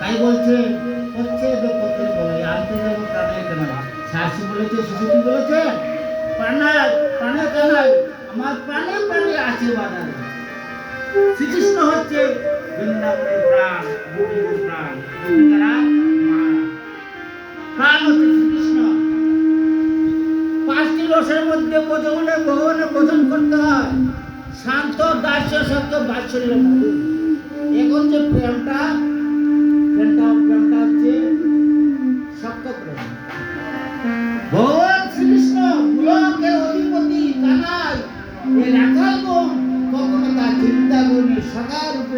তাই বলছে, হচ্ছে পথে বলে আনতে যাব প্রাণের কেন শাশি বলেছে শিশু কি বলেছে প্রাণায় প্রাণের কেনাই আমার প্রাণে প্রাণে আছে বাজারে শ্রীকৃষ্ণ হচ্ছে বৃন্দাবনের প্রাণ গোপীর প্রাণ। প্রাণ হচ্ছে শ্রীকৃষ্ণ। পাঁচটি রসের মধ্যে ভোজনে ভগবানের ভোজন করতে হয়। শান্ত, দাস্য, সত্য, বাৎসল্য। এখন যে প্রেমটা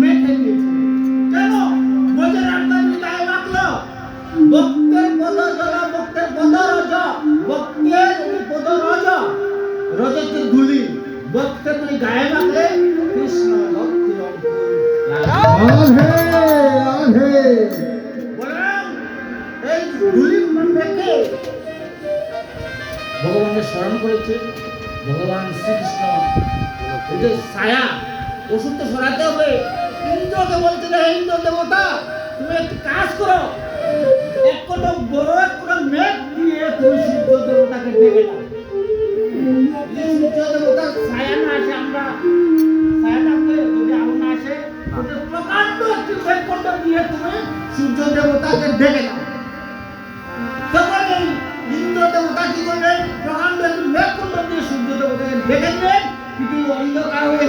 মেখে দিয়েছে কেন? বোঝে রাঙ্গা তুলে গায়ে মাখলো ভক্তের পদ জল ভক্তের পদ রজ ভক্তের পদ রজ। রজ ধুলি ভক্তের তুলি গায়ে মাখলে কৃষ্ণ ভক্তি এই ধুলি থেকে ভগবানের স্মরণ করেছে ভগবান শ্রীকৃষ্ণ। ছায়া ওষুধ তো সরাতে হবে। ইন্দ্রকে বলছিল হে ইন্দ্র, দেবতা, তুমি একটি কাজ করো। এক কোনো বড়, এক কোনো মেঘ দিয়ে তুমি সূর্য দেবতাকে ডেকে দাও সূর্য ছায়া না আসে আমরা যদি না আসে প্রকাণ্ড একটি দিয়ে তুমি সূর্য দেবতাকে ডেকে দেবতা প্রকাণ্ড দিয়ে সূর্য দেবতাকে পৃথিবী অন্ধকার হয়ে